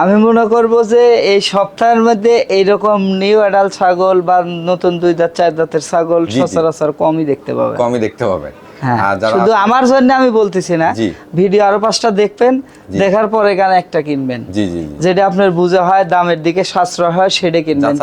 আমি মনে করব যে এই সপ্তাহের মধ্যে এইরকম নিউ অ্যাডাল ছাগল বা নতুন দুই দাঁত চার দাঁতের ছাগল। সচরাচর কমই দেখতে পাবে কমই দেখতে পাবেন। হ্যাঁ শুধু আমার জন্য আমি বলতেছি না ভিডিও আরও পাঁচটা দেখবেন দেখার পরে এখানে একটা কিনবেন। যেটা আপনার বুঝে হয় দামের দিকে সাশ্রয় হয় সেটা কিনবেন।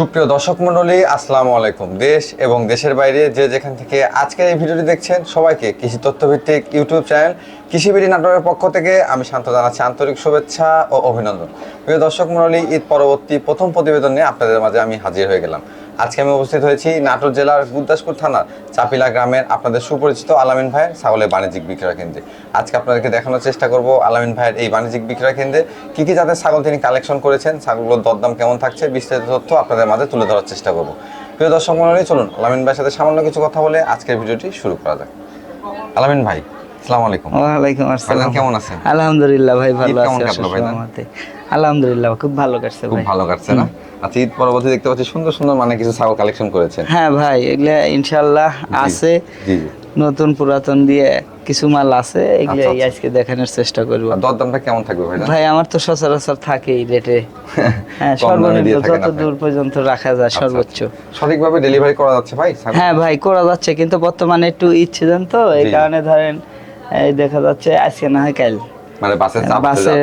সুপ্রিয় দর্শক মণ্ডলী, আসসালামু আলাইকুম। দেশ এবং দেশের বাইরে যে যেখান থেকে আজকের এই ভিডিওটি দেখছেন, সবাইকে কৃষি তথ্যভিত্তিক ইউটিউব চ্যানেল, কৃষিবিড়ি নাটকের পক্ষ থেকে আমি শান্ত জানাচ্ছি আন্তরিক শুভেচ্ছা ও অভিনন্দন। প্রিয় দর্শক মন্ডলী ঈদ পরবর্তী প্রথম প্রতিবেদন নিয়ে আপনাদের মাঝে আমি হাজির হয়ে গেলাম। আজকে আমি উপস্থিত হয়েছি নাটোর জেলার গুরদাসপুর থানার চাপিলা গ্রামের আপনাদের সুপরিচিত আলামিন ভাইয়ের ছাগলের বাণিজ্যিক বিক্রয় কেন্দ্রে। আজকে আপনাদেরকে দেখানোর চেষ্টা করব আলামিন ভাইয়ের এই বাণিজ্যিক বিক্রয় কেন্দ্রে কি কি জাতের ছাগল তিনি কালেকশন করেছেন ছাগলগুলোর দরদাম কেমন থাকছে বিস্তারিত তথ্য আপনাদের মাঝে তুলে ধরার চেষ্টা করব। প্রিয় দর্শক মন্ডলী চলুন আলামিন ভাইয়ের সাথে সামান্য কিছু কথা বলে আজকের ভিডিওটি শুরু করা যাক। আলামিন ভাই আসসালামু আলাইকুম। ওয়ালাইকুম আসসালাম। কেমন আছেন? আলহামদুলিল্লাহ ভাই ভালো আছি। আলহামদুলিল্লাহ খুব ভালো কাটছে খুব ভালো কাটছে না? আচ্ছা ঈদ পরবর্তী দেখতে পাচ্ছি সুন্দর সুন্দর মানে কিছু ছাগল কালেকশন করেছেন। হ্যাঁ ভাই এগুলা ইনশাল্লাহ আছে। নতুন পুরাতন দিয়ে কিছু মাল আছে এগুলো আচ্ছা, আচ্ছা। আজকে দেখানোর চেষ্টা করব। দরদামটা কেমন থাকবে ভাই ভাই আমার তো সচরাচর থাকেই রেটে হ্যাঁ সর্বনিম্ন যত দূর পর্যন্ত রাখা যায় আচ্ছা, সর্বোচ্চ। সঠিকভাবে ডেলিভারি করা যাচ্ছে ভাই হ্যাঁ ভাই করা যাচ্ছে কিন্তু বর্তমানে একটু ইচ্ছে দেন তো এই কারণে ধরেন এই দেখা যাচ্ছে আজকে না হয় কাল। মানে বাসের চাপ বাসে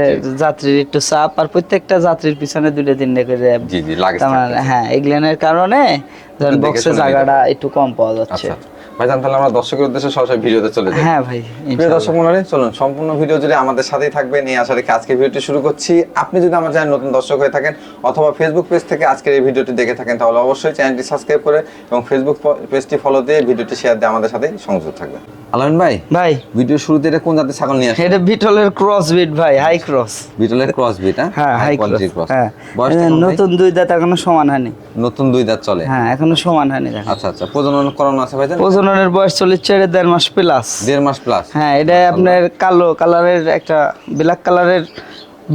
যাত্রীর একটু চাপ আর প্রত্যেকটা যাত্রীর পিছনে দুটো তিনটে করে জি জি লাগে মানে হ্যাঁ এগুলানের কারণে ধরেন বক্সের জায়গাটা একটু কম পাওয়া যাচ্ছে। আচ্ছা। ভাইজান তাহলে আমরা দর্শকের উদ্দেশ্যে সরাসরি ভিডিওতে চলে যাই। হ্যাঁ ভাই প্রিয় দর্শক মন্ডলী চলুন সম্পূর্ণ ভিডিও জুড়ে আমাদের সাথেই থাকবেন এই আশা রেখে আজকে ভিডিওটি শুরু করছি। আপনি যদি আমার চ্যানেল নতুন দর্শক হয়ে থাকেন অথবা ফেসবুক পেজ থেকে আজকের এই ভিডিওটি দেখে থাকেন তাহলে অবশ্যই চ্যানেলটি সাবস্ক্রাইব করে এবং ফেসবুক পেজটি ফলো দিয়ে ভিডিওটি শেয়ার দিয়ে আমাদের সাথে সংযুক্ত থাকবেন। আলমিন ভাই ভাই। ভিডিও শুরুতে এটা কোন জাতের ছাগল নিয়ে আসেন এটা বিটলের ক্রস বিট ভাই হাই ক্রস বিটলের ক্রস বিট হ্যাঁ হাই ক্রস হ্যাঁ। বয়স নতুন দুই দাঁত এখনও সমান হয়নি। নতুন দুই দাঁত চলে? হ্যাঁ এখনও সমান হয়নি আচ্ছা আচ্ছা প্রজনন করানো আছে ভাইজান? প্রজননের বয়স চল্লিশ ছেড়ে দেড় মাস প্লাস দেড় মাস প্লাস হ্যাঁ এটা আপনার কালো কালারের একটা ব্ল্যাক কালারের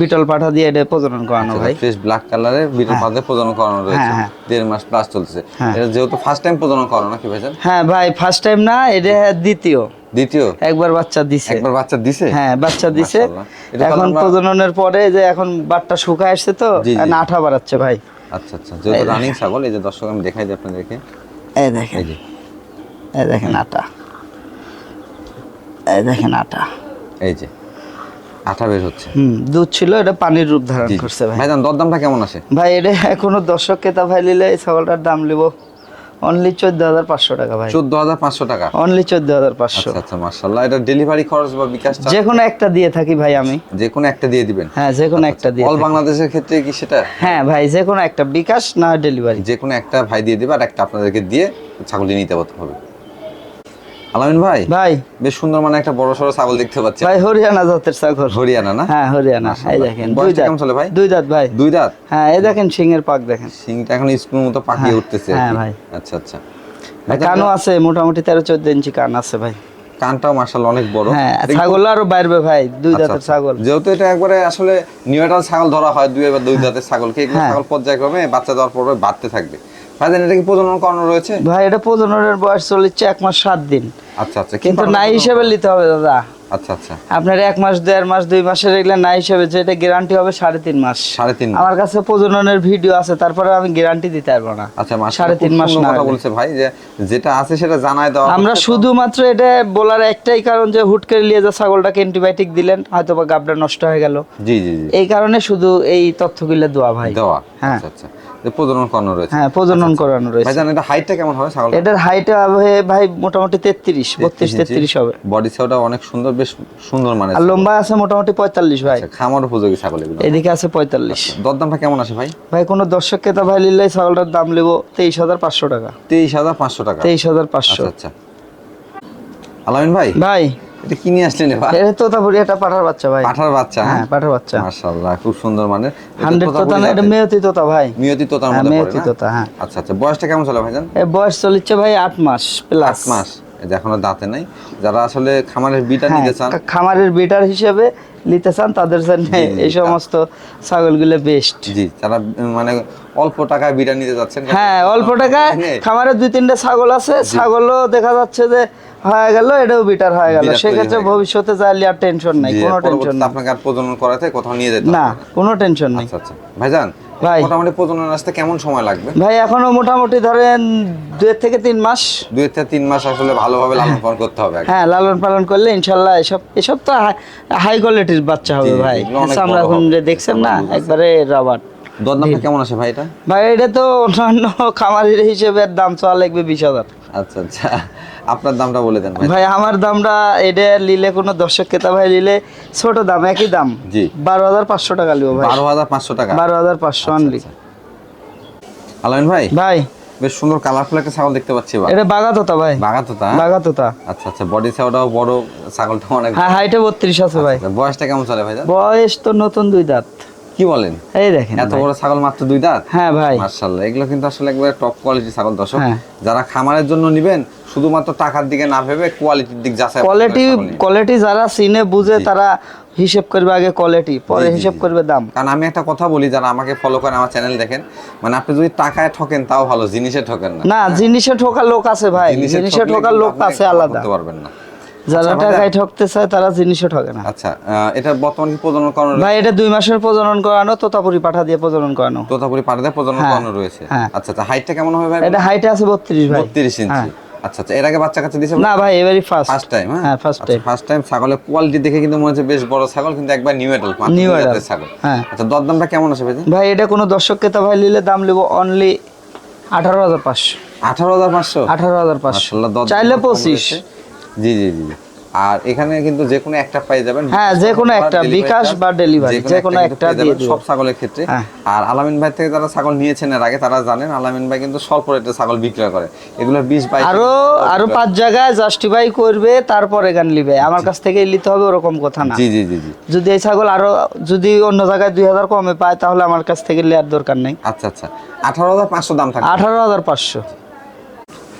বিটল পাঠা দিয়ে এটা প্রজনন করানো ভাই। ফ্রেশ ব্ল্যাক কালারের বিটল পাতে প্রজনন করানো রয়েছে। হ্যাঁ, হ্যাঁ। দেড় মাস প্লাস চলছে। হ্যাঁ। এটা যেহেতু ফার্স্ট টাইম প্রজনন করানো নাকি ভাইজান হ্যাঁ ভাই ফার্স্ট টাইম না এটা দ্বিতীয়। দ্বিতীয়? একবার বাচ্চা দিছে। একবার বাচ্চা দিছে? হ্যাঁ বাচ্চা দিছে। এটা এখন প্রজননের পরে যে এখন বাটটা শুকায় আসছে তো জি। আঠা বাড়াচ্ছে ভাই। আচ্ছা আচ্ছা। যেহেতু রানিং ছাগল এই যে দর্শক আমি দেখাই দিই আপনাদেরকে। এই দেখেন। এই দেখেন আটা। এই দেখেন আটা। এই যে আঠা বের হচ্ছে। হুম দুধ ছিল এটা পানির রূপ ধারণ। করছে ভাই। ভাইজান দরদামটা কেমন আসে ভাই এটা এখনও দর্শক ক্রেতা ভাই নিলে এই ছাগলটার দাম নিব অনলি চোদ্দ হাজার পাঁচশো টাকা ভাই। চোদ্দ হাজার পাঁচশো টাকা? অনলি চোদ্দ হাজার পাঁচশো। আচ্ছা আচ্ছা মার্শাল্লাহ এটা ডেলিভারি খরচ বা বিকাশ যে কোনো একটা দিয়ে থাকি ভাই আমি। যে কোনো একটা দিয়ে দিবেন? হ্যাঁ যে কোনো একটা দিয়ে অল বাংলাদেশের ক্ষেত্রে কি সেটা? হ্যাঁ ভাই যে কোনো একটা বিকাশ না ডেলিভারি যে কোনো একটা ভাই দিয়ে দিবে আর একটা আপনাদেরকে দিয়ে ছাগলটি নিতে হবে। আলামিন ভাই? ভাই। বেশ সুন্দর মানে একটা বড় সড়ো ছাগল দেখতে পাচ্ছি। ভাই হরিয়ানা জাতের ছাগল। হরিয়ানা না? হ্যাঁ হরিয়ানা। এই দেখেন দুই দাঁত। চলে ভাই? দুই দাঁত ভাই। দুই দাঁত? হ্যাঁ এই দেখেন পাক দেখেন। সিংটা এখন মতো পাকিয়ে হ্যাঁ, উঠতেছে হ্যাঁ ভাই। আচ্ছা আচ্ছা। কানও আছে মোটামুটি তেরো চোদ্দ ইঞ্চি কান আছে ভাই। কানটাও মার্শাল অনেক বড়। হ্যাঁ ছাগল আরও বাইরবে ভাই দুই আচ্ছা, দাঁতের আচ্ছা। ছাগল। যেহেতু এটা একবারে আসলে নিউটাল ছাগল ধরা হয় দুই বা দুই দাঁতের ছাগলকে এগুলো হ্যাঁ। ছাগল পর্যায়ক্রমে বাচ্চা দেওয়ার পর বাড়তে থাকবে। ভাইজান এটা কি প্রজনন করানো রয়েছে? ভাই এটা প্রজননের বয়স চলেছে এক মাস সাত দিন। আচ্ছা আচ্ছা কিন্তু নাই হিসেবে নিতে হবে দাদা। আচ্ছা আচ্ছা। আপনার এক মাস দেড় মাস দুই মাসের এগুলো নাই হিসেবে যেটা গ্যারান্টি হবে সাড়ে তিন মাস। সাড়ে তিন আমার কাছে প্রজননের ভিডিও আছে তারপরে আমি গ্যারান্টি দিতে পারব না। আচ্ছা মাস সাড়ে তিন মাস না বলছে ভাই যে যেটা আছে সেটা জানায় দেওয়া আমরা শুধুমাত্র এটা বলার একটাই কারণ যে হুট করে নিয়ে যা ছাগলটাকে অ্যান্টিবায়োটিক দিলেন হয়তো বা গাবটা নষ্ট হয়ে গেল। জি জি। এই কারণে শুধু এই তথ্যগুলো দেওয়া ভাই। দেওয়া। হ্যাঁ। আচ্ছা আচ্ছা। প্রজনন করানো রয়েছে। হ্যাঁ প্রজনন করানো রয়েছে। ভাইজান এটা হাইটটা কেমন হবে ছাগল এটার হাইট হবে ভাই মোটামুটি তেত্রিশ বত্রিশ তেত্রিশ হবে। বডি সাউটা অনেক সুন্দর বেশ সুন্দর মানে আর লম্বা আছে মোটামুটি পঁয়তাল্লিশ ভাই। আচ্ছা, খামার উপযোগী ছাগল এগুলো। এদিকে আছে পঁয়তাল্লিশ। দরদামটা কেমন আসে ভাই? ভাই কোনো দর্শক ক্রেতা ভাই নিলে ছাগলটার দাম নেব তেইশ হাজার পাঁচশো টাকা। তেইশ হাজার পাঁচশো টাকা। তেইশ হাজার পাঁচশো। আচ্ছা আচ্ছা। আলামিন ভাই? ভাই। এটা কি নিয়ে আসলেন এবার? এটা তোতাপুরি এটা পাঠার বাচ্চা ভাই। পাঠার বাচ্চা হ্যাঁ? হ্যাঁ পাঠার বাচ্চা। মাশাআল্লাহ খুব সুন্দর মানে হান্ড্রেড তোতা না এটা মেয়তি তোতা ভাই। মিয়তি তোতার হ্যাঁ, মধ্যে পড়ে মেয়তি তোতা, হ্যাঁ। আচ্ছা আচ্ছা বয়সটা কেমন চলে ভাইজান? বয়স ভাই আট মাস প্লাস আট মাস। এখনও দাঁতে নাই। যারা আসলে খামারের বিটা হ্যাঁ নিতে চান খামারের বিটার হিসেবে নিতে চান তাদের জন্য এই সমস্ত ছাগলগুলো বেস্ট জি উম, মানে অল্প টাকায় বিটা নিতে যাচ্ছেন। হ্যাঁ অল্প টাকায়। খামারে দুই তিনটা ছাগল আছে। ছাগলও দেখা যাচ্ছে যে হয়ে গেল এটাও বিটার হয়ে গেল। সেক্ষেত্রে ভবিষ্যতে যাইলে আর টেনশন নাই কোনো টেনশন নাই। আপনাকে আর প্রজনন করাতে কোথাও নিয়ে যেতে না কোনো টেনশন নেই। আচ্ছা আচ্ছা। ভাইজান ভাই। মোটামুটি প্রজনন আসতে কেমন সময় লাগবে? ভাই এখনও মোটামুটি ধরেন দুই থেকে তিন মাস। দুই থেকে তিন মাস আসলে ভালোভাবে লালন পালন করতে হবে হ্যাঁ লালন পালন করলে ইনশাল্লাহ এসব এসব তো হাই কোয়ালিটির বাচ্চা হবে ভাই। এগুলো অনেক চামড়া বড় খুন হবে। দেখছেন না আমার আছে। একবারে রাবার দরদামটা কেমন আসে ভাই এটা? ভাই এটা তো অন্যান্য খামারের হিসেবে দাম চাওয়া লাগবে বিশ হাজার। আচ্ছা আচ্ছা। আপনার দামটা বলে দেন ভাই। ভাই আমার দামটা এটা নিলে কোনো দর্শক ক্রেতা ভাই নিলে ছোট দাম একই দাম। জি। বারো হাজার পাঁচশো টাকা লিও ভাই। বারো হাজার পাঁচশো টাকা। বারো হাজার পাঁচশো আনলি আলামিন ভাই? ভাই। বেশ সুন্দর কালারফুল একটা ছাগল দেখতে পাচ্ছি এবার। এটা বাগাতোতা ভাই। বাগাতোতা বাগাতোতা। আচ্ছা আচ্ছা। বডি ছাওটাও বড় ছাগলটা অনেক হ্যাঁ হাইটে বত্রিশ আছে ভাই। আচ্ছা, বয়সটা কেমন চলে ভাই বয়স তো নতুন দুই দাঁত। কি বলেন? এই দেখেন এত বড় ছাগল মাত্র দুই দাঁত? হ্যাঁ ভাই। এগুলো কিন্তু আসলে একবারে টপ কোয়ালিটি ছাগল দর্শক। হ্যাঁ। যারা খামারের জন্য নিবেন শুধুমাত্র টাকার দিকে না ভেবে কোয়ালিটির দিক যাচাই কোয়ালিটি কোয়ালিটি যারা চিনে বুঝে তারা হিসেব করবে আগে কোয়ালিটি পরে হিসেব করবে দাম। কারণ আমি একটা কথা বলি যারা আমাকে ফলো করেন আমার চ্যানেল দেখেন মানে আপনি যদি টাকায় ঠকেন তাও ভালো জিনিসে ঠকেন না। না জিনিসে ঠোকা লোক আছে ভাই জিনিসে ঠকলে ঠোকা লোক আছে আলাদা। করতে পারবেন না। যারা আচ্ছা, টাকায় ঠকতে চায় তারা জিনিসে ঠকে না। আচ্ছা এটা বর্তমানে কি প্রজনন করানো ভাই এটা দুই মাসের প্রজনন করানো তোতাপুরি পাঠা দিয়ে প্রজনন করানো। তোতাপুরি পাড়াতে প্রজনন হ্যাঁ, করানো রয়েছে। হ্যাঁ। আচ্ছা আচ্ছা হাইটটা কেমন হবে ভাই? এটা হাইটে আছে বত্রিশ ভাই। বত্রিশ ইঞ্চি হ্যাঁ। আচ্ছা আচ্ছা এর আগে বাচ্চা কাচ্চা দিয়েছে না ভাই? এবারই ফার্স্ট ফার্স্ট টাইম হ্যাঁ? ফার্স্ট টাইম ফার্স্ট টাইম ছাগলের কোয়ালিটি দেখে কিন্তু মনে হচ্ছে বেশ বড় ছাগল কিন্তু একবার নিউ এডাল adult, ছাগল। হ্যাঁ। আচ্ছা দরদামটা কেমন আছে ভাই? ভাই এটা কোনো দর্শক ক্রেতা ভাই নিলে দাম নেব অনলি আঠারো হাজার পাঁচশো। আঠারো হাজার পাঁচশো? আঠারো হাজার পাঁচশো। চাইলে পঁচিশ। জি জি জি আর এখানে কিন্তু যে কোনো একটা পেয়ে যাবেন। হ্যাঁ যে কোনো একটা বিকাশ বা ডেলিভারি যে কোনো একটা দিয়ে সব ছাগলের ক্ষেত্রে। হ্যাঁ। আর আলামিন ভাই থেকে যারা ছাগল নিয়েছেন এর আগে তারা জানেন আলামিন ভাই কিন্তু স্বল্প রেটে ছাগল বিক্রয় করে। এগুলো 20 বাই আরও আরও পাঁচ জায়গায় জাস্টিফাই করবে তারপরে গান নিবে। আমার কাছ থেকে নিতে হবে ওরকম কথা না। জি জি জি জি। যদি এই ছাগল আরও যদি অন্য জায়গায় 2000 কমে পায় তাহলে আমার কাছ থেকে নেওয়ার দরকার নেই। আচ্ছা আচ্ছা। 18500 দাম থাকে 18500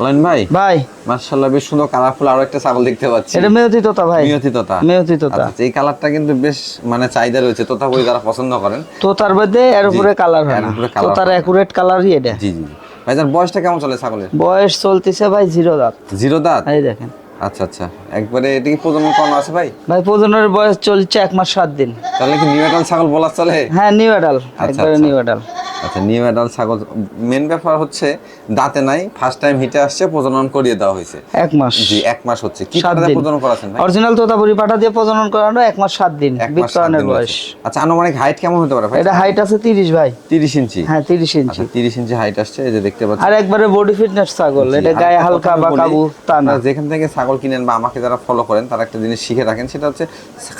লাইন ভাই? ভাই। মাশাআল্লাহ বেশ সুন্দর আরও একটা ছাগল দেখতে পাচ্ছি। এটা মেয়তি তোতা ভাই। মেয়তি তোতা। মেয়তি তোতা। আচ্ছা, আচ্ছা, এই কালারটা কিন্তু বেশ মানে রয়েছে তোতা বই যারা পছন্দ করেন। তোতার মধ্যে এর উপরে কালার হয় না। তোতার একুরেট কালারই এটা। জি জি বয়সটা কেমন চলে ছাগলের? বয়স চলতেছে ভাই জিরো দাঁত। জিরো দাঁত? এই দেখেন। আচ্ছা আচ্ছা। একবারে এটা কি প্রজন্ম কম আছে ভাই? ভাই প্রজন্মের বয়স চলছে এক মাস সাত দিন। তাহলে কি নিউ এডাল ছাগল বলা চলে? হ্যাঁ নিউ এডাল আচ্ছা, একবারে নিউ এডাল আচ্ছা নিউ এডাল ছাগল মেন ব্যাপার হচ্ছে দাঁতে নাই ফার্স্ট টাইম হিটে আসছে প্রজনন করিয়ে দেওয়া হয়েছে। এক মাস। জি এক মাস হচ্ছে। কি কাটাতে প্রজনন করাছেন ভাই? অরিজিনাল তোতাপুরি পাঠা দিয়ে প্রজনন করানো এক মাস সাত দিন এক বিক্রয়ণের বয়স। আচ্ছা আনুমানিক হাইট কেমন হতে পারে ভাই? এটা হাইট আছে তিরিশ ভাই। তিরিশ ইঞ্চি? হ্যাঁ তিরিশ ইঞ্চি। আচ্ছা তিরিশ ইঞ্চি হাইট আসছে এই যে দেখতে পাচ্ছেন। আর একবারে বডি ফিটনেস ছাগল এটা গায়ে হালকা বা কাবু তা না। যেখান থেকে ছাগল কিনেন বা আমাকে যারা ফলো করেন তারা একটা জিনিস শিখে রাখেন সেটা হচ্ছে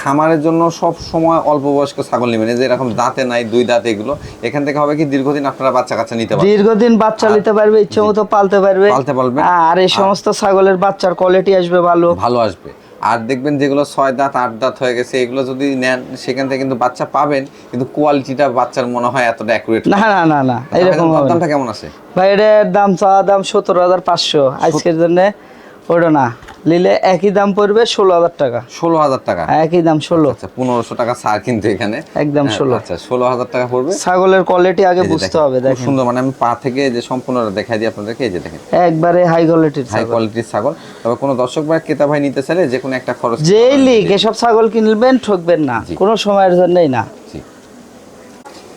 খামারের জন্য সব সময় অল্প বয়স্ক ছাগল নেবেন। এই যে এরকম দাঁতে নাই দুই দাঁত এগুলো এখান থেকে হবে কি দীর্ঘদিন আপনারা বাচ্চা কাচ্চা নিতে পারবেন। দীর্ঘদিন বাচ্চা নিতে পারবে ইচ্ছে মতো পালতে পারবে। পালতে পারবেন। আর এই সমস্ত ছাগলের বাচ্চার কোয়ালিটি আসবে ভালো। ভালো আসবে। আর দেখবেন যেগুলো ছয় দাঁত আট দাঁত হয়ে গেছে এগুলো যদি নেন সেখান থেকে কিন্তু বাচ্চা পাবেন কিন্তু কোয়ালিটিটা বাচ্চার মনে হয় এতটা অ্যাকুরেট না না। না না এরকম দামটা কেমন আছে? ভাই এটার দাম চাওয়া দাম সতেরো হাজার পাঁচশো। আজকের জন্য ওটা না। নিলে একই দাম পড়বে ষোলো হাজার টাকা। ষোলো হাজার টাকা। একই দাম ষোলো। আচ্ছা পনেরোশো টাকা সার কিন্তু এখানে। একদম হ্যাঁ, ষোলো। আচ্ছা ষোলো হাজার টাকা পড়বে। ছাগলের কোয়ালিটি আগে বুঝতে হবে দেখেন। সুন্দর মানে আমি পা থেকে যে সম্পূর্ণ দেখাই দিই আপনাদেরকে এই যে দেখেন। একবারে হাই কোয়ালিটির হাই কোয়ালিটির ছাগল। তবে কোনো দর্শক বা ক্রেতা ভাই নিতে চাইলে যে কোনো একটা খরচ যেই লিগ এসব ছাগল কিনবেন ঠকবেন না। কোনো সময়ের জন্যই না।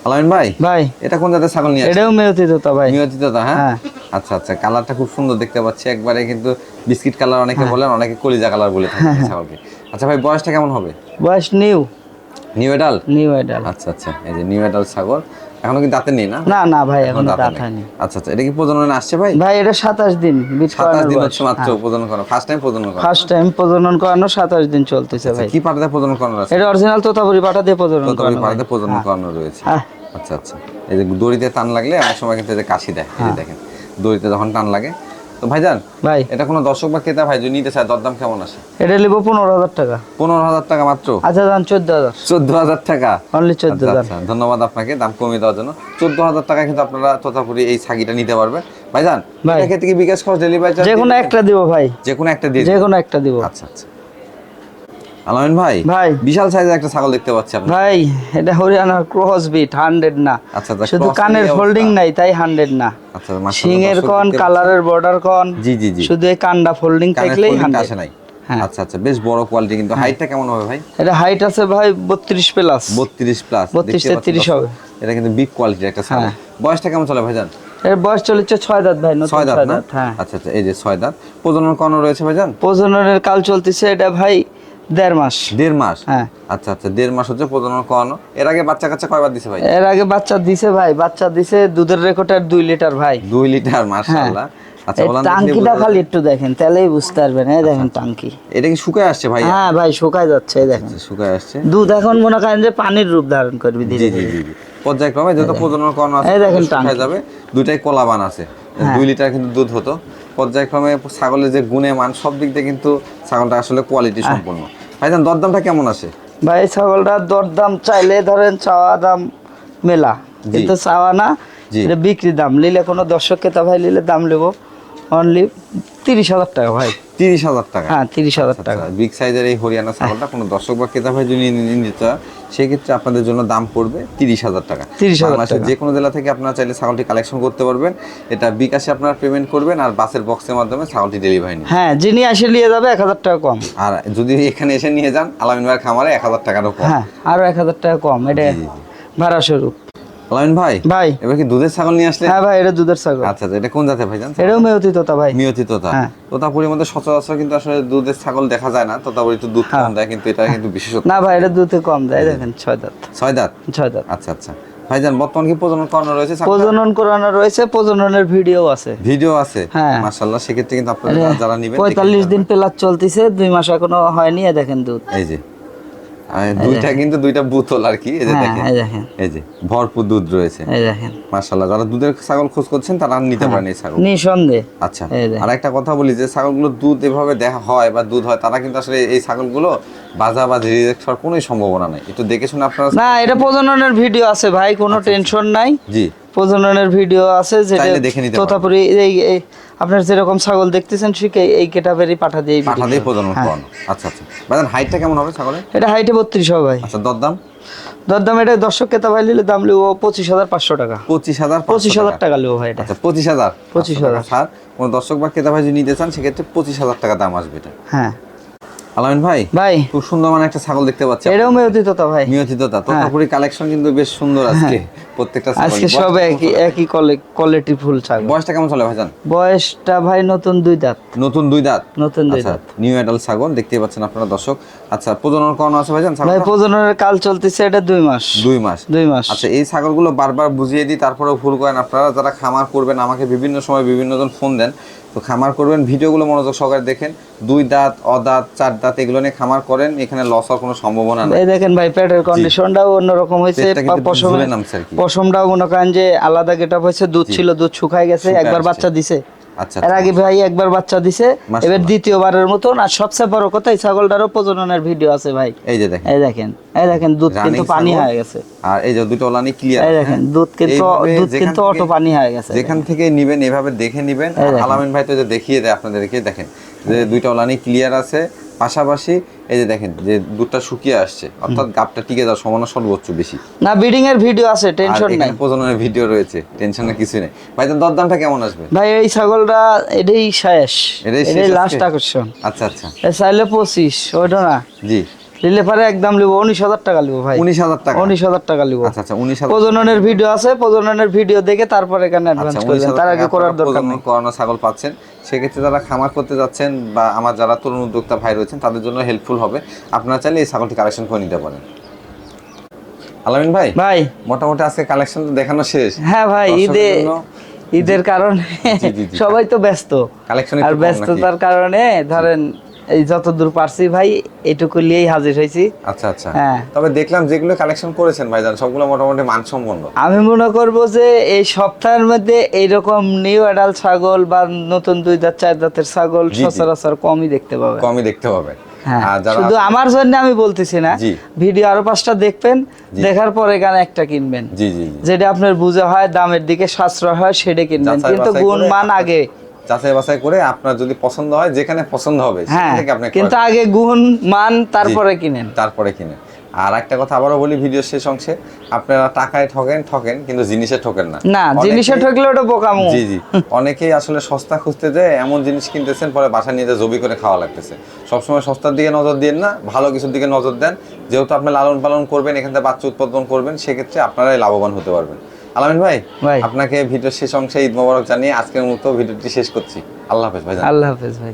আলামিন ভাই ভাই। এটা কোন জাতের ছাগল নিয়ে এটাও মেয়তি তোতা ভাই। নিয়তিত তো হ্যাঁ? হ্যাঁ। আচ্ছা আচ্ছা কালারটা খুব সুন্দর দেখতে পাচ্ছি। একবারে কিন্তু বিস্কিট কালার অনেকে হ্যাঁ। বলেন অনেকে কলিজা কালার বলে থাকে ছাগলকে আচ্ছা ভাই বয়সটা কেমন হবে? বয়স নিউ। নিউ এডাল নিউ এডাল আচ্ছা আচ্ছা এই যে নিউ এডাল ছাগল। এখনও কি দাঁতে নেই না? না না ভাই এখন দাঁত। হয়নি। আচ্ছা আচ্ছা এটা কি প্রজনন আসছে ভাই? ভাই এটা সাতাশ দিন বিট সাতাশ দিন করানোর হচ্ছে মাত্র প্রজনন করা ফার্স্ট টাইম প্রজনন করা ফার্স্ট টাইম প্রজনন করানো সাতাশ দিন চলতেছে ভাই। কি পাটাতে প্রজনন করানো আছে? এটা অরিজিনাল তোতাপুরি পাঠা দিয়ে প্রজনন করানো ভাই। পাটাতে প্রজনন করানো রয়েছে। হ্যাঁ। আচ্ছা আচ্ছা এই যে দড়িতে টান লাগলে অনেক সময় কিন্তু এই যে কাশি দেয়। এই দেখেন দড়িতে যখন টান লাগে। তো ভাইজান ভাই। এটা কোনো দর্শক বা ক্রেতা ভাই যদি নিতে চায় দরদাম কেমন আছে? এটা নিবো পনেরো হাজার টাকা। পনেরো হাজার টাকা মাত্র? আচ্ছা দাম চোদ্দ হাজার। চোদ্দ হাজার টাকা? অনলি চোদ্দ আচ্ছা, হাজার। আচ্ছা, ধন্যবাদ আপনাকে দাম কমিয়ে দেওয়ার জন্য। চোদ্দ হাজার টাকা কিন্তু আপনারা তোতাপুরি এই ছাগিটা নিতে পারবেন ভাইজান ভাই। এটা ক্ষেত্রে কি বিকাশ খরচ ডেলিভারি যে কোনো একটা দিব ভাই। যে কোনো একটা দিয়ে যে কোনো একটা দিব। আচ্ছা আচ্ছা। আলামিন ভাই ভাই। বিশাল সাইজের একটা ছাগল দেখতে পাচ্ছি আপনি ভাই এটা হরিয়ানার ক্রস বিট হান্ড্রেড না। আচ্ছা, আচ্ছা, শুধু কানের ফোল্ডিং নাই তাই হান্ড্রেড না। আচ্ছা সিংয়ের দর্শক কন কালারের বর্ডার কন জি জি জি। শুধু এই কান্ডা ফোল্ডিং থাকলেই folding টা হান্ড্রেড আসে নাই? হ্যাঁ। আচ্ছা আচ্ছা বেশ বড় কোয়ালিটি কিন্তু হাইটটা কেমন হবে ভাই? এটা হাইট আছে ভাই বত্রিশ প্লাস বত্রিশ প্লাস 32, 33 হবে। এটা কিন্তু বিগ কোয়ালিটির একটা ছাগল। হ্যাঁ। বয়সটা কেমন চলে ভাইজান? এর বয়স চলেছে ছয় দাঁত ভাই ছয় দাঁত না? হ্যাঁ। আচ্ছা আচ্ছা এই যে ছয় দাঁত। প্রজনন কর্ণ রয়েছে ভাইজান? প্রজননের কাল চলতেছে এটা ভাই দেড় মাস। দেড় মাস? হ্যাঁ। আচ্ছা আচ্ছা দেড় মাস হচ্ছে প্রজনন করানো। এর আগে বাচ্চা কাচ্চা কয়বার দিছে ভাই? এর আগে বাচ্চা দিছে ভাই বাচ্চা দিছে দুধের রেকর্ডের দুই লিটার ভাই। দুই লিটার মাশাআল্লাহ। আচ্ছা টাঙ্কিটা খালি একটু দেখেন তাহলেই বুঝতে পারবেন এই দেখেন টাঙ্কি। এটা কি শুকায় আসছে ভাই? হ্যাঁ ভাই শুকায় যাচ্ছে এই দেখেন। আচ্ছা, শুকায় আসছে। দুধ এখন মনে করেন যে পানির রূপ ধারণ করবে জি জি জি জি। পর্যায়ক্রমে যত প্রজনন করানো আছে এই দেখেন টাঙ্কি। যাবে। কলাবান আছে। হ্যাঁ। দুই লিটার কিন্তু দুধ হতো। পর্যায়ক্রমে ছাগলের যে গুণে মান সব দিক দিয়ে কিন্তু ছাগলটা আসলে কোয়ালিটি সম্পূর্ণ ভাইজান দরদামটা কেমন আসে? ভাই ছাগলটার দরদাম চাইলে ধরেন চাওয়া দাম মেলা কিন্তু চাওয়া না এটা বিক্রি দাম। নিলে কোনো দর্শককে তা ভাই নিলে দাম নেব অনলি তিরিশ হাজার টাকা ভাই। তিরিশ হাজার টাকা। হ্যাঁ তিরিশ হাজার টাকা। বিগ সাইজের এই হরিয়ানা ছাগলটা কোনো দর্শক বা ক্রেতা ভাই যদি নিতে সেক্ষেত্রে আপনাদের জন্য দাম পড়বে তিরিশ হাজার টাকা। 30,000 বাংলাদেশের টাকা। যে কোনো জেলা থেকে আপনারা চাইলে ছাগলটি কালেকশন করতে পারবেন। এটা বিকাশে আপনারা পেমেন্ট করবেন আর বাসের বক্সের মাধ্যমে ছাগলটি ডেলিভারি নেবেন হ্যাঁ যিনি আসে নিয়ে যাবে এক হাজার টাকা কম। আর যদি এখানে এসে নিয়ে যান আলামিন ভাইয়ের খামারে এক হাজার টাকারও কম। হ্যাঁ আরও এক হাজার টাকা কম। এটা। ভাড়া স্বরূপ। আলামিন ভাই ভাই। এবার কি দুধের ছাগল নিয়ে আসলে হ্যাঁ ভাই এটা দুধের ছাগল। আচ্ছা আচ্ছা এটা কোন জাতে ভাই জান এটাও মেয়তি তোতা ভাই। মিয়তি তোতা হ্যাঁ। তোতাপুরির মধ্যে সচরাচর কিন্তু আসলে দুধের ছাগল দেখা যায় না তোতাপুরি তো দুধ কম হ্যাঁ। দেয় কিন্তু এটা কিন্তু বিশেষত্ব। না ভাই এটা দুধে কম দেয় দেখেন ছয় দাঁত। ছয় দাঁত? ছয় দাঁত। আচ্ছা আচ্ছা। ভাইজান বর্তমান কি প্রজনন করানো রয়েছে প্রজনন করানো রয়েছে প্রজননের ভিডিও আছে। ভিডিও আছে? হ্যাঁ। মাশাআল্লাহ সেক্ষেত্রে কিন্তু আপনারা যারা নেবেন পঁয়তাল্লিশ দিন প্লাস চলতেছে দুই মাস এখনও হয়নি দেখেন দুধ। এই যে। দুইটা কিন্তু দুইটা বুতল আর কি এই যে হ্যাঁ দেখেন। এই যে ভরপুর দুধ রয়েছে। এই দেখেন। মাশাআল্লাহ যারা দুধের ছাগল খোঁজ করছেন তারা নিতে পারেন এই ছাগল। নিঃসন্দেহে। আচ্ছা আর একটা কথা বলি যে ছাগলগুলো দুধ এভাবে দেখা হয় বা দুধ হয় তারা কিন্তু আসলে এই ছাগলগুলো বাজা বা রিজেক্ট হওয়ার কোনো সম্ভাবনা নাই। একটু দেখে শুনে আপনারা না এটা প্রজননের ভিডিও আছে ভাই কোনো টেনশন নাই। জি। প্রজননের ভিডিও আছে যেটা। তোতাপুরি এই আপনার যেরকম ছাগল দেখতেছেন ঠিক এই কেটাবেরই পাঠা দিয়ে পাঠা দিয়ে প্রজনন করানো। আচ্ছা আচ্ছা। ভাইজান হাইটটা কেমন হবে ছাগলের? এটা হাইটে বত্রিশ হবে ভাই। আচ্ছা দরদাম? দরদাম এটা দর্শক ক্রেতা ভাই নিলে দাম লিবো পঁচিশ হাজার পাঁচশো টাকা। পঁচিশ হাজার পঁচিশ হাজার টাকা লিবো ভাই এটা। আচ্ছা পঁচিশ হাজার। 25,000 স্যার কোনো দর্শক বা ক্রেতা ভাই যদি নিতে চান সেক্ষেত্রে পঁচিশ হাজার টাকা দাম আসবে এটা। হ্যাঁ। আলামিন ভাই ভাই। খুব সুন্দর মানে একটা ছাগল দেখতে পাচ্ছি এটাও মেয়তি তোতা ভাই। নিয়তিততা তোতাপুরি কালেকশন কিন্তু বেশ সুন্দর আজকে। প্রত্যেকটা আজকে সব একই একই কোয়ালিটি ফুল ছাগল। বয়সটা কেমন চলে ভাইজান? বয়সটা ভাই নতুন দুই দাঁত। নতুন দুই দাঁত? নতুন দুই আচ্ছা দাঁত। নিউ অ্যাডাল্ট ছাগল দেখতে পাচ্ছেন আপনারা দর্শক। আচ্ছা প্রজনন করানো আছে ভাইজান ভাই প্রজননের কাল চলতেছে এটা দুই মাস। দুই মাস। দুই মাস। আচ্ছা এই ছাগলগুলো বারবার বুঝিয়ে দিই তারপরেও ভুল করেন আপনারা। যারা খামার করবেন আমাকে বিভিন্ন সময় বিভিন্ন জন ফোন দেন। তো খামার করবেন ভিডিওগুলো মনোযোগ সহকারে দেখেন। দুই দাঁত অদাঁত চার দাঁত এগুলো নিয়ে খামার করেন এখানে লস হওয়ার কোনো সম্ভাবনা নেই। দেখেন ভাই পেটের কন্ডিশনটাও অন্যরকম হয়েছে পশমের নামছে আর কি। পশমটাও মনে করেন যে আলাদা গেটআপ হয়েছে দুধ ছিল দুধ শুকায় গেছে একবার বাচ্চা দিছে। আচ্ছা এর আগে ভাই একবার বাচ্চা দিছে এবার দ্বিতীয়বারের মতন আর সবচেয়ে বড় কথা এই ছাগলটারও প্রজননের ভিডিও আছে ভাই। এই যে দেখেন। এই দেখেন এই দেখেন দুধ কিন্তু পানি হয়ে গেছে। আর এই যে দুটো ওলানি ক্লিয়ার এই দেখেন দুধ কিন্তু দুধ কিন্তু অটো পানি হয়ে গেছে। যেখান থেকে নিবেন এভাবে দেখে নিবেন। আলামিন ভাই তো যে দেখিয়ে দেয় আপনাদেরকে দেখেন। যে দুইটা ওলানি ক্লিয়ার আছে পাশাপাশি এই যে দেখেন যে দুধটা শুকিয়ে আসছে অর্থাৎ গাপটা টিকে যাওয়ার সম্ভাবনা সর্বোচ্চ বেশি। না ব্রিডিং এর ভিডিও আছে টেনশন নাই এখানে প্রজননের ভিডিও রয়েছে টেনশনের কিছু নেই। ভাই তার দরদামটা কেমন আসবে? ভাই এই ছাগলটা এটাই শেষ এটাই? লাস্ট আকর্ষণ। আচ্ছা আচ্ছা। চাইলে পঁচিশ ওটা না। জি। একদম লিবো উনিশ হাজার টাকা লিবো ভাই। উনিশ হাজার টাকা। উনিশ হাজার টাকা লিবো। আচ্ছা আচ্ছা উনিশ প্রজননের ভিডিও আছে প্রজননের ভিডিও দেখে তারপর এখানে অ্যাডভান্স আচ্ছা করবেন। তার আগে করার দরকার নেই। করানো ছাগল পাচ্ছেন। সেক্ষেত্রে যারা খামার করতে যাচ্ছেন বা আমার যারা তরুণ উদ্যোক্তা ভাই রয়েছেন তাদের জন্য হেল্পফুল হবে। আপনারা চাইলে এই ছাগলটি কালেকশন করে নিতে পারেন। আলামিন ভাই ভাই। মোটামুটি আজকে কালেকশন তো দেখানো শেষ। হ্যাঁ ভাই ঈদে ঈদের কারণে। সবাই তো ব্যস্ত। কালেকশন আর ব্যস্ততার কারণে ধরেন এই যতদূর পারছি ভাই এটুকু নিয়েই হাজির হয়েছি। আচ্ছা আচ্ছা। হ্যাঁ। তবে দেখলাম যেগুলো কালেকশন করেছেন ভাইজান সবগুলো মোটামুটি মানসম্পন্ন। আমি মনে করব যে এই সপ্তাহের মধ্যে এইরকম নিউ অ্যাডাল ছাগল বা নতুন দুই দাঁত চার দাঁতের ছাগল। সচরাচর কমই দেখতে পাবে। কমই দেখতে পাবে। হ্যাঁ শুধু আমার জন্য আমি বলতেছি না ভিডিও আরও পাঁচটা দেখবেন দেখার পরে গান একটা কিনবেন। যেটা আপনার বুঝে হয় দামের দিকে সাশ্রয় হয় সেটা কিনবেন। কিন্তু গুণ মান আগে যাচাই বাছাই করে আপনার যদি পছন্দ হয় যেখানে পছন্দ হবে হ্যাঁ কিন্তু আগে গুণ মান তারপরে কিনেন। তারপরে কিনে আর একটা কথা আবারও বলি ভিডিও শেষ অংশে আপনারা টাকায় ঠকেন ঠকেন কিন্তু জিনিসে ঠকেন না। না জিনিসে ঠকলে ওটা বোকামো। জি জি। অনেকেই আসলে সস্তা খুঁজতে যায় এমন জিনিস কিনতেছেন পরে বাসা নিয়ে জবি করে খাওয়া লাগতেছে। সবসময় সস্তার দিকে নজর দিন না ভালো কিছুর দিকে নজর দেন। যেহেতু আপনি লালন পালন করবেন এখান থেকে বাচ্চা উৎপাদন করবেন সেক্ষেত্রে আপনারাই লাভবান হতে পারবেন। আলামিন ভাই ভাই। আপনাকে ভিডিওর শেষ অংশে ঈদ মোবারক জানিয়ে আজকের মতো ভিডিওটি শেষ করছি। আল্লাহ হাফেজ ভাই আল্লাহ হাফেজ ভাই।